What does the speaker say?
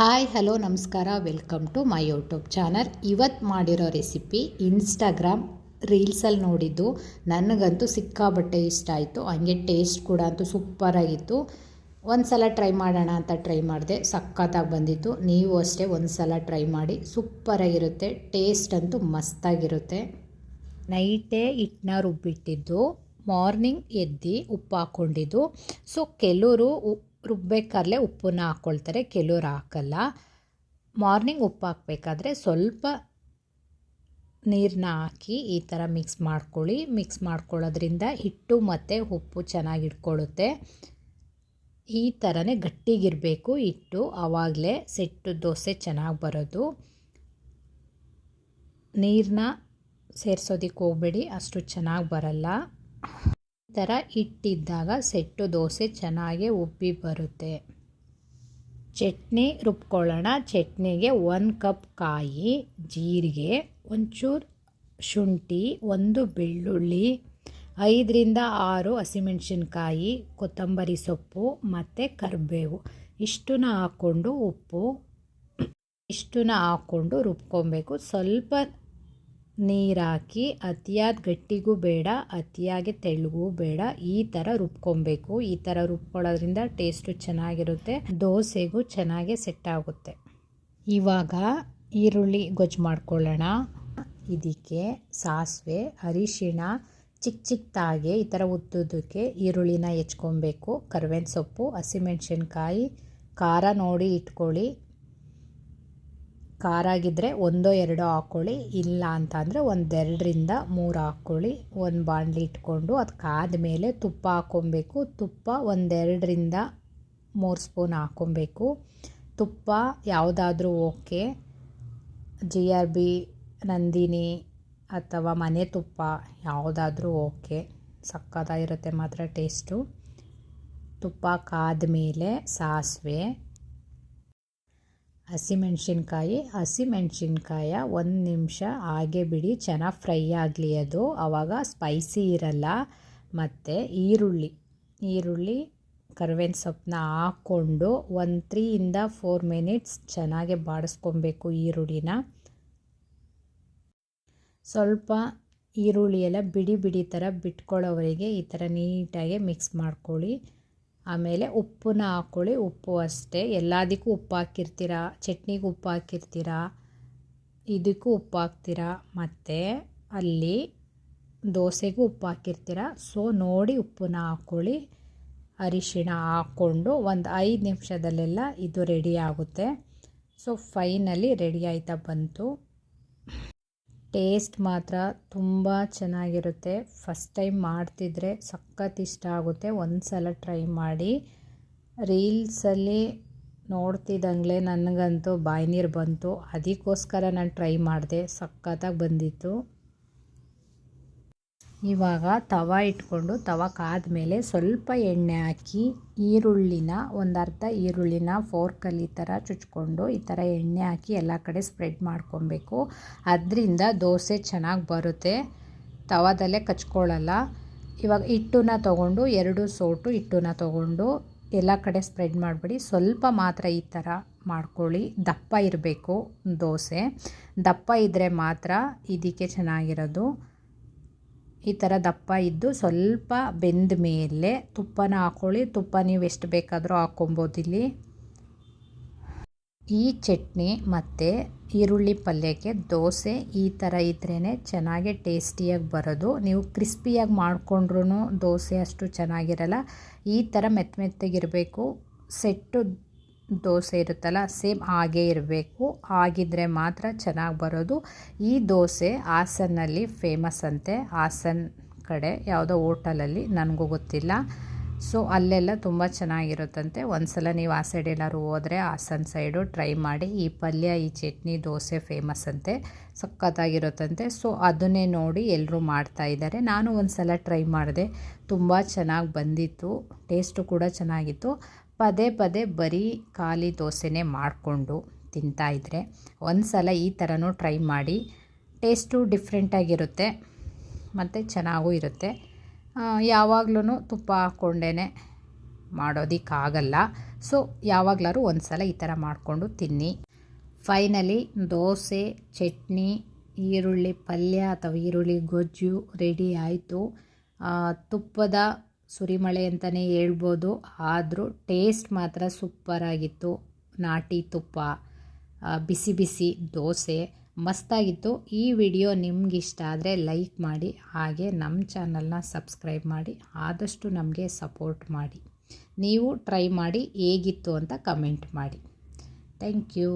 Hi, hello, ನಮಸ್ಕಾರ. Welcome to my YouTube channel. ಇವತ್ತು ಮಾಡಿರೋ ರೆಸಿಪಿ ಇನ್ಸ್ಟಾಗ್ರಾಮ್ ರೀಲ್ಸಲ್ಲಿ ನೋಡಿದ್ದು. ನನಗಂತೂ ಸಿಕ್ಕಾಬಟ್ಟೆ ಇಷ್ಟ ಆಯಿತು. ಹಂಗೆ ಟೇಸ್ಟ್ ಕೂಡ ಅಂತೂ ಸೂಪರಾಗಿತ್ತು ಒಂದು ಸಲ ಟ್ರೈ ಮಾಡೋಣ ಅಂತ ಟ್ರೈ ಮಾಡಿದೆ. ಸಖತ್ತಾಗಿ ಬಂದಿತ್ತು. ನೀವು ಅಷ್ಟೇ ಒಂದು ಸಲ ಟ್ರೈ ಮಾಡಿ. ಸೂಪರಾಗಿರುತ್ತೆ ಟೇಸ್ಟ್ ಅಂತೂ ಮಸ್ತಾಗಿರುತ್ತೆ. ನೈಟೇ ಹಿಟ್ಟನ್ನ ರುಬ್ಬಿಟ್ಟಿದ್ದು ಮಾರ್ನಿಂಗ್ ಎದ್ದು ಉಪ್ಪು ಹಾಕ್ಕೊಂಡಿದ್ದು ಸೊ, ಕೆಲವರು ರುಬ್ಬೇಕಾದ್ರೆ ಉಪ್ಪನ್ನ ಹಾಕ್ಕೊಳ್ತಾರೆ, ಕೆಲವ್ರು ಹಾಕಲ್ಲ. ಮಾರ್ನಿಂಗ್ ಉಪ್ಪು ಹಾಕಬೇಕಾದ್ರೆ ಸ್ವಲ್ಪ ನೀರನ್ನ ಹಾಕಿ ಈ ಥರ ಮಿಕ್ಸ್ ಮಾಡ್ಕೊಳ್ಳಿ. ಮಿಕ್ಸ್ ಮಾಡ್ಕೊಳ್ಳೋದ್ರಿಂದ ಹಿಟ್ಟು ಮತ್ತು ಉಪ್ಪು ಚೆನ್ನಾಗಿ ಇಟ್ಕೊಳ್ಳುತ್ತೆ ಈ ಥರನೇ ಗಟ್ಟಿಗಿರಬೇಕು ಹಿಟ್ಟು. ಆವಾಗಲೇ ಸೆಟ್ಟು ದೋಸೆ ಚೆನ್ನಾಗಿ ಬರೋದು. ನೀರನ್ನ ಸೇರಿಸೋದಕ್ಕೆ ಹೋಗಬೇಡಿ, ಅಷ್ಟು ಚೆನ್ನಾಗಿ ಬರಲ್ಲ. ಥರ ಇಟ್ಟಿದ್ದಾಗ ಸೆಟ್ಟು ದೋಸೆ ಚೆನ್ನಾಗಿ ಉಬ್ಬಿ ಬರುತ್ತೆ. ಚಟ್ನಿ ರುಬ್ಕೊಳ್ಳೋಣ. ಚಟ್ನಿಗೆ ಒಂದು ಕಪ್ ಕಾಯಿ, ಜೀರಿಗೆ, ಒಂಚೂರು ಶುಂಠಿ, ಒಂದು ಬೆಳ್ಳುಳ್ಳಿ, ಐದರಿಂದ ಆರು ಹಸಿಮೆಣಸಿನ್ಕಾಯಿ, ಕೊತ್ತಂಬರಿ ಸೊಪ್ಪು ಮತ್ತು ಕರಿಬೇವು. ಇಷ್ಟನ್ನ ಹಾಕ್ಕೊಂಡು ಉಪ್ಪು, ಇಷ್ಟನ್ನ ಹಾಕ್ಕೊಂಡು ರುಬ್ಕೊಬೇಕು. ಸ್ವಲ್ಪ ನೀರು ಹಾಕಿ ಅತಿಯಾದ ಗಟ್ಟಿಗೂ ಬೇಡ, ಅತಿಯಾಗಿ ತೆಳ್ಳಗೂ ಬೇಡ. ಈ ಥರ ರುಬ್ಕೊಬೇಕು. ಈ ಥರ ರುಬ್ಕೊಳ್ಳೋದ್ರಿಂದ ಟೇಸ್ಟು ಚೆನ್ನಾಗಿರುತ್ತೆ, ದೋಸೆಗೂ ಚೆನ್ನಾಗಿ ಸೆಟ್ ಆಗುತ್ತೆ. ಇವಾಗ ಈರುಳ್ಳಿ ಗೊಜ್ಜು ಮಾಡ್ಕೊಳ್ಳೋಣ. ಇದಕ್ಕೆ ಸಾಸಿವೆ, ಅರಿಶಿಣ ಚಿಕ್ಕ ಚಿಕ್ಕದಾಗೆ ಈ ಥರ ಉದ್ದುದಕ್ಕೆ ಈರುಳ್ಳಿನ ಹೆಚ್ಕೊಬೇಕು. ಕರ್ಬೇವಿನ ಸೊಪ್ಪು, ಹಸಿಮೆಣ್ಸಿನ್ಕಾಯಿ, ಖಾರ ನೋಡಿ ಇಟ್ಕೊಳ್ಳಿ. ಖಾರ ಆಗಿದ್ದರೆ ಒಂದೋ ಎರಡೋ ಹಾಕ್ಕೊಳ್ಳಿ, ಇಲ್ಲ ಅಂತ ಅಂದರೆ ಒಂದೆರಡರಿಂದ ಮೂರು ಹಾಕ್ಕೊಳ್ಳಿ. ಒಂದು ಬಾಣಲಿ ಇಟ್ಕೊಂಡು ಅದು ಕಾದ ಮೇಲೆ ತುಪ್ಪ ಹಾಕ್ಕೊಬೇಕು. ತುಪ್ಪ ಒಂದೆರಡರಿಂದ ಮೂರು ಸ್ಪೂನ್ ಹಾಕ್ಕೊಬೇಕು. ತುಪ್ಪ ಯಾವುದಾದ್ರೂ okay. G R B, Nandini ಅಥವಾ ಮನೆ ತುಪ್ಪ ಯಾವುದಾದ್ರೂ ಓಕೆ. ಸಕ್ಕತ್ತಾಗಿರುತ್ತೆ ಮಾತ್ರ ಟೇಸ್ಟು. ತುಪ್ಪ ಕಾದ ಮೇಲೆ ಸಾಸಿವೆ. ಹಸಿಮೆಣ್ಸಿನ್ಕಾಯಿ, ಹಸಿಮೆಣ್ಸಿನ್ಕಾಯ ಒಂದು ನಿಮಿಷ ಹಾಗೆ ಬಿಡಿ, ಚೆನ್ನಾಗಿ ಫ್ರೈ ಆಗಲಿ ಅದು. ಆವಾಗ ಸ್ಪೈಸಿ ಇರಲ್ಲ. ಮತ್ತು ಈರುಳ್ಳಿ ಈರುಳ್ಳಿ ಕರ್ಬೇವಿನ ಸೊಪ್ಪನ್ನ ಹಾಕ್ಕೊಂಡು ಒಂದು ತ್ರೀಯಿಂದ ಫೋರ್ ಮಿನಿಟ್ಸ್ ಚೆನ್ನಾಗೆ ಬಾಡಿಸ್ಕೊಬೇಕು ಈರುಳ್ಳಿನ. ಸ್ವಲ್ಪ ಈರುಳ್ಳಿ ಎಲ್ಲ ಬಿಡಿ ಬಿಡಿ ಥರ ಬಿಟ್ಕೊಳ್ಳೋವರೆಗೆ ಈ ಥರ ನೀಟಾಗಿ ಮಿಕ್ಸ್ ಮಾಡ್ಕೊಳ್ಳಿ. ಆಮೇಲೆ ಉಪ್ಪನ್ನ ಹಾಕ್ಕೊಳ್ಳಿ ಉಪ್ಪು ಅಷ್ಟೇ. ಎಲ್ಲದಕ್ಕೂ ಉಪ್ಪು ಹಾಕಿರ್ತೀರ? ಚಟ್ನಿಗೆ ಉಪ್ಪು ಹಾಕಿರ್ತೀರ? ಇದಕ್ಕೂ ಉಪ್ಪು ಹಾಕ್ತೀರ? ಮತ್ತು ಅಲ್ಲಿ ದೋಸೆಗೂ ಉಪ್ಪು ಹಾಕಿರ್ತೀರ? ಸೊ ನೋಡಿ ಉಪ್ಪನ್ನ ಹಾಕ್ಕೊಳ್ಳಿ ಅರಿಶಿಣ ಹಾಕ್ಕೊಂಡು ಒಂದು ಐದು ನಿಮಿಷದಲ್ಲೆಲ್ಲ ಇದು ರೆಡಿ ಆಗುತ್ತೆ. ಸೊ ಫೈನಲಿ ರೆಡಿ ಆಯ್ತಾ ಬಂತು. ಟೇಸ್ಟ್ ಮಾತ್ರ ತುಂಬ ಚೆನ್ನಾಗಿರುತ್ತೆ. ಫಸ್ಟ್ ಟೈಮ್ ಮಾಡ್ತಿದ್ರೆ ಸಖತ್ ಇಷ್ಟ ಆಗುತ್ತೆ. ಒಂದು ಸಲ ಟ್ರೈ ಮಾಡಿ. ರೀಲ್ಸಲ್ಲಿ ನೋಡ್ತಿದ್ದಂಗೆ ನನಗಂತೂ ಬಾಯಿ ನೀರು ಬಂತು. ಅದಕ್ಕೋಸ್ಕರ ನಾನು ಟ್ರೈ ಮಾಡಿದೆ. ಸಖತ್ತಾಗಿ ಬಂದಿತ್ತು. ಇವಾಗ ತವ ಇಟ್ಕೊಂಡು ತವ ಕಾದ್ಮೇಲೆ ಸ್ವಲ್ಪ ಎಣ್ಣೆ ಹಾಕಿ ಈರುಳ್ಳಿನ ಒಂದು ಅರ್ಧ ಈರುಳ್ಳಿನ ಫೋರ್ಕಲ್ಲಿ ಈ ಥರ ಚುಚ್ಕೊಂಡು ಈ ಥರ ಎಣ್ಣೆ ಹಾಕಿ ಎಲ್ಲ ಕಡೆ ಸ್ಪ್ರೆಡ್ ಮಾಡ್ಕೊಬೇಕು. ಅದರಿಂದ ದೋಸೆ ಚೆನ್ನಾಗಿ ಬರುತ್ತೆ. ತವಾದಲ್ಲೇ ಕಚ್ಕೊಳ್ಳಲ್ಲ. ಇವಾಗ ಹಿಟ್ಟನ್ನ ತೊಗೊಂಡು ಎರಡು ಸೋಟು ಹಿಟ್ಟನ್ನ ತೊಗೊಂಡು ಎಲ್ಲ ಕಡೆ ಸ್ಪ್ರೆಡ್ ಮಾಡಿಬಿಡಿ. ಸ್ವಲ್ಪ ಮಾತ್ರ ಈ ಥರ ಮಾಡ್ಕೊಳ್ಳಿ. ದಪ್ಪ ಇರಬೇಕು ದೋಸೆ. ದಪ್ಪ ಇದ್ದರೆ ಮಾತ್ರ ಇದಕ್ಕೆ ಚೆನ್ನಾಗಿರೋದು. ಈ ಥರ ದಪ್ಪ ಇದ್ದು ಸ್ವಲ್ಪ ಬೆಂದ ಮೇಲೆ ತುಪ್ಪನ ಹಾಕ್ಕೊಳ್ಳಿ ತುಪ್ಪ ನೀವು ಎಷ್ಟು ಬೇಕಾದರೂ ಹಾಕ್ಕೊಬೋದಿಲ್ಲಿ ಈ ಚಟ್ನಿ ಮತ್ತು ಈರುಳ್ಳಿ ಪಲ್ಯಕ್ಕೆ ದೋಸೆ ಈ ಥರ ಇದ್ರೇ ಚೆನ್ನಾಗಿ ಟೇಸ್ಟಿಯಾಗಿ ಬರೋದು. ನೀವು ಕ್ರಿಸ್ಪಿಯಾಗಿ ಮಾಡಿಕೊಂಡ್ರೂ ದೋಸೆ ಅಷ್ಟು ಚೆನ್ನಾಗಿರಲ್ಲ. ಈ ಥರ ಮೆತ್ತ ಮೆತ್ತಗಿರಬೇಕು ಸೆಟ್ಟು ದೋಸೆ ಇರುತ್ತಲ್ಲ, ಸೇಮ್ ಹಾಗೇ ಇರಬೇಕು. ಆಗಿದ್ದರೆ ಮಾತ್ರ ಚೆನ್ನಾಗಿ ಬರೋದು. ಈ ದೋಸೆ ಹಾಸನಲ್ಲಿ ಫೇಮಸ್ ಅಂತೆ. ಹಾಸನ್ ಕಡೆ ಯಾವುದೋ ಹೋಟಲಲ್ಲಿ, ನನಗೂ ಗೊತ್ತಿಲ್ಲ. ಸೊ ಅಲ್ಲೆಲ್ಲ ತುಂಬ ಚೆನ್ನಾಗಿರುತ್ತಂತೆ. ಒಂದು ಸಲ ನೀವು ಆ ಸೈಡ್ ಎಲ್ಲರೂ ಹೋದರೆ ಹಾಸನ್ ಸೈಡು ಟ್ರೈ ಮಾಡಿ. ಈ ಪಲ್ಯ, ಈ ಚಟ್ನಿ, ದೋಸೆ ಫೇಮಸ್ ಅಂತೆ. ಸಖತ್ತಾಗಿರುತ್ತಂತೆ. ಸೊ ಅದನ್ನೇ ನೋಡಿ ಎಲ್ಲರೂ ಮಾಡ್ತಾ ಇದ್ದಾರೆ. ನಾನು ಒಂದು ಸಲ ಟ್ರೈ ಮಾಡಿದೆ. ತುಂಬ ಚೆನ್ನಾಗಿ ಬಂದಿತ್ತು. ಟೇಸ್ಟು ಕೂಡ ಚೆನ್ನಾಗಿತ್ತು. ಪದೇ ಪದೇ ಬರೀ ಖಾಲಿ ದೋಸೆನೇ ಮಾಡಿಕೊಂಡು ತಿಂತಾಯಿದ್ರೆ ಒಂದು ಸಲ ಈ ಥರನೂ ಟ್ರೈ ಮಾಡಿ ಟೇಸ್ಟು ಡಿಫ್ರೆಂಟಾಗಿರುತ್ತೆ ಮತ್ತು ಚೆನ್ನಾಗೂ ಇರುತ್ತೆ. ಯಾವಾಗ್ಲೂ ತುಪ್ಪ ಹಾಕ್ಕೊಂಡೇ ಮಾಡೋದಕ್ಕಾಗಲ್ಲ. ಸೊ ಯಾವಾಗಲಾರು ಒಂದು ಸಲ ಈ ಥರ ಮಾಡಿಕೊಂಡು ತಿನ್ನಿ. ಫೈನಲಿ ದೋಸೆ, ಚಟ್ನಿ, ಈರುಳ್ಳಿ ಪಲ್ಯ ಅಥವಾ ಈರುಳ್ಳಿ ಗೊಜ್ಜು ರೆಡಿ ಆಯಿತು. ತುಪ್ಪದ ಸುರಿಮಳೆ ಅಂತಲೇ ಹೇಳ್ಬೋದು. ಆದರೂ ಟೇಸ್ಟ್ ಮಾತ್ರ ಸೂಪರಾಗಿತ್ತು. ನಾಟಿ ತುಪ್ಪ ಬಿಸಿ ಬಿಸಿ ದೋಸೆ ಮಸ್ತಾಗಿತ್ತು. ಈ ವಿಡಿಯೋ ನಿಮ್ಗೆ ಇಷ್ಟ ಆದರೆ ಲೈಕ್ ಮಾಡಿ, ಹಾಗೆ ನಮ್ಮ ಚಾನಲ್ನ ಸಬ್ಸ್ಕ್ರೈಬ್ ಮಾಡಿ, ಆದಷ್ಟು ನಮಗೆ ಸಪೋರ್ಟ್ ಮಾಡಿ. ನೀವು ಟ್ರೈ ಮಾಡಿ, ಹೇಗಿತ್ತು ಅಂತ ಕಮೆಂಟ್ ಮಾಡಿ. Thank you.